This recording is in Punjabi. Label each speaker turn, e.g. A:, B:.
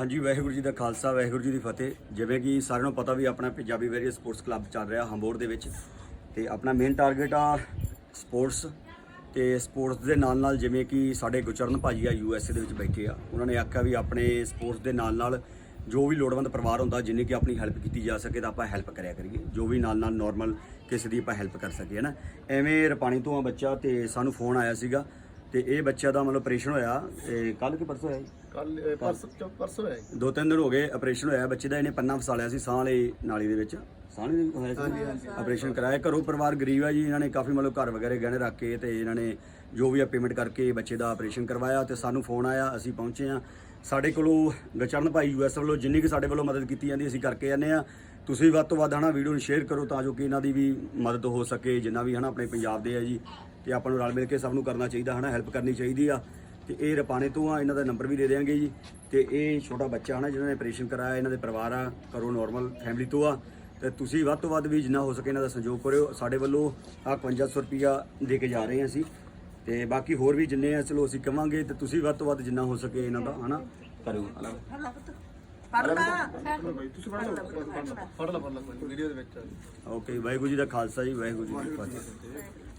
A: ਹਾਂਜੀ, ਵਾਹਿਗੁਰੂ ਜੀ ਦਾ ਖਾਲਸਾ, ਵਾਹਿਗੁਰੂ ਜੀ ਦੀ ਫਤਿਹ। ਜਿਵੇਂ ਕਿ ਸਾਰਿਆਂ ਨੂੰ ਪਤਾ ਵੀ ਆਪਣਾ ਪੰਜਾਬੀ ਵੈਰੀਅਰ ਸਪੋਰਟਸ ਕਲੱਬ ਚੱਲ ਰਿਹਾ ਹੰਬੋਰ ਦੇ ਵਿੱਚ। ਤੇ ਆਪਣਾ ਮੇਨ ਟਾਰਗੇਟ ਆ ਸਪੋਰਟਸ। ਤੇ ਸਪੋਰਟਸ ਦੇ ਨਾਲ ਨਾਲ ਜਿਵੇਂ ਕਿ ਸਾਡੇ ਗੁਚਰਨ ਭਾਜੀ ਆ ਯੂ ਐਸ ਏ ਦੇ ਵਿੱਚ ਬੈਠੇ ਆ। ਉਹਨਾਂ ਨੇ ਆਖਿਆ ਵੀ ਆਪਣੇ ਸਪੋਰਟਸ ਦੇ ਨਾਲ ਨਾਲ ਜੋ ਵੀ ਲੋੜਵੰਦ ਪਰਿਵਾਰ ਹੁੰਦਾ, ਜਿੰਨੀ ਕਿ ਆਪਣੀ ਹੈਲਪ ਕੀਤੀ ਜਾ ਸਕੇ ਤਾਂ ਆਪਾਂ ਹੈਲਪ ਕਰਿਆ ਕਰੀਏ। ਜੋ ਵੀ ਨਾਲ ਨਾਲ ਨਾਰਮਲ ਕਿਸੇ ਦੀ ਆਪਾਂ ਹੈਲਪ ਕਰ ਸਕੀਏ ਨਾ ਐਵੇਂ ਰਪਾਣੀ ਤੋਂ ਆ ਬੱਚਾ ਤੇ ਸਾਨੂੰ ਫੋਨ ਆਇਆ ਸੀਗਾ। ਤੇ ਇਹ ਬੱਚਾ ਦਾ ਮਤਲਬ ਆਪਰੇਸ਼ਨ ਹੋਇਆ ਤੇ ਕੱਲ ਕਿ ਪਰਸੋਂ ਹੋਇਆ ਜੀ?
B: ਕੱਲ ਪਰਸ ਪਰਸੋਂ ਹੈ
A: ਦੋ ਤਿੰਨ ਦਿਨ ਹੋ ਗਏ ਆਪਰੇਸ਼ਨ ਹੋਇਆ ਬੱਚੇ ਦਾ ਇਹਨੇ ਪੰਨਾ ਫਸਾ ਲਿਆ ਸੀ ਸਾਹ ਵਾਲੀ ਨਾਲੀ ਦੇ ਵਿੱਚ। ਸਾਹ ਨਹੀਂ ਹੋਇਆ ਸੀ? ਆਪਰੇਸ਼ਨ ਕਰਾਇਆ ਘਰੋਂ ਪਰਿਵਾਰ ਗਰੀਬ ਹੈ ਜੀ ਇਹਨਾਂ ਨੇ ਕਾਫੀ ਮਤਲਬ ਘਰ ਵਗੈਰੇ ਗਹਿਣੇ ਰੱਖ ਕੇ ਤੇ ਇਹਨਾਂ ਨੇ ਜੋ ਵੀ ਆ ਪੇਮੈਂਟ ਕਰਕੇ ਬੱਚੇ ਦਾ ਆਪਰੇਸ਼ਨ ਕਰਵਾਇਆ ਤੇ ਸਾਨੂੰ ਫੋਨ ਆਇਆ ਅਸੀਂ ਪਹੁੰਚੇ ਆ ਸਾਡੇ ਕੋਲੋਂ ਗਚਰਨ ਭਾਈ ਯੂਐਸ ਵੱਲੋਂ ਜਿੰਨੀ ਕਿ ਸਾਡੇ ਵੱਲੋਂ ਮਦਦ ਕੀਤੀ ਜਾਂਦੀ ਅਸੀਂ ਕਰਕੇ ਜਾਂਦੇ ਆ ਤੁਸੀਂ ਵੱਧ ਤੋਂ ਵੱਧ ਹਨਾ ਵੀਡੀਓ ਨੂੰ ਸ਼ੇਅਰ ਕਰੋ ਤਾਂ ਜੋ ਕਿ ਇਹਨਾਂ ਦੀ ਵੀ ਮਦਦ ਹੋ ਸਕੇ ਜਿੰਨਾ ਵੀ ਹਨਾ ਆਪਣੇ ਪੰਜਾਬ ਦੇ ਆ ਜੀ। ਤੇ ਆਪਾਂ ਨੂੰ ਰਲ ਮਿਲ ਕੇ ਸਭ ਨੂੰ ਕਰਨਾ ਚਾਹੀਦਾ ਹਨਾ ਹੈਲਪ ਕਰਨੀ ਚਾਹੀਦੀ ਆ। ਤੇ ਇਹ ਰਪਾਣੇ ਤੋਂ ਆ ਇਹਨਾਂ ਦਾ ਨੰਬਰ ਵੀ ਦੇ ਦੇਵਾਂਗੇ ਜੀ। ਤੇ ਇਹ ਛੋਟਾ ਬੱਚਾ ਹਨਾ ਜਿਹਨਾਂ ਨੇ ਆਪਰੇਸ਼ਨ ਕਰਾਇਆ ਇਹਨਾਂ ਦੇ ਪਰਿਵਾਰ ਆ ਕਰੋ ਨਾਰਮਲ ਫੈਮਿਲੀ ਤੋਂ ਆ। ਤੇ ਤੁਸੀਂ ਵੱਧ ਤੋਂ ਵੱਧ ਵੀ ਜਿੰਨਾ ਹੋ ਸਕੇ ਇਹਨਾਂ ਦਾ ਸਹਿਯੋਗ ਕਰਿਓ। ਸਾਡੇ ਵੱਲੋਂ ਆ 5500 ਰੁਪਿਆ ਦੇ ਕੇ ਜਾ ਰਹੇ ਹਾਂ ਅਸੀਂ। ਤੇ ਬਾਕੀ ਹੋਰ ਵੀ ਜਿੰਨੇ ਆ ਚਲੋ ਅਸੀਂ ਕਵਾਂਗੇ ਤੇ ਤੁਸੀਂ ਵੱਧ ਤੋਂ ਵੱਧ ਜਿੰਨਾ ਹੋ ਸਕੇ ਇਹਨਾਂ ਦਾ ਹਨਾ ਕਰਿਓ।
B: ਫੜ ਲਾ ਤੁਸੀਂ ਫੜ ਲਓ ਫੜ ਲਾ ਫੜ ਲਾ। ਵੀਡੀਓ ਦੇ ਵਿੱਚ
A: ਓਕੇ ਵਾਹਿਗੁਰੂ ਜੀ ਦਾ ਖਾਲਸਾ ਜੀ ਵਾਹਿਗੁਰੂ ਜੀ ਕੀ ਫਤਿਹ।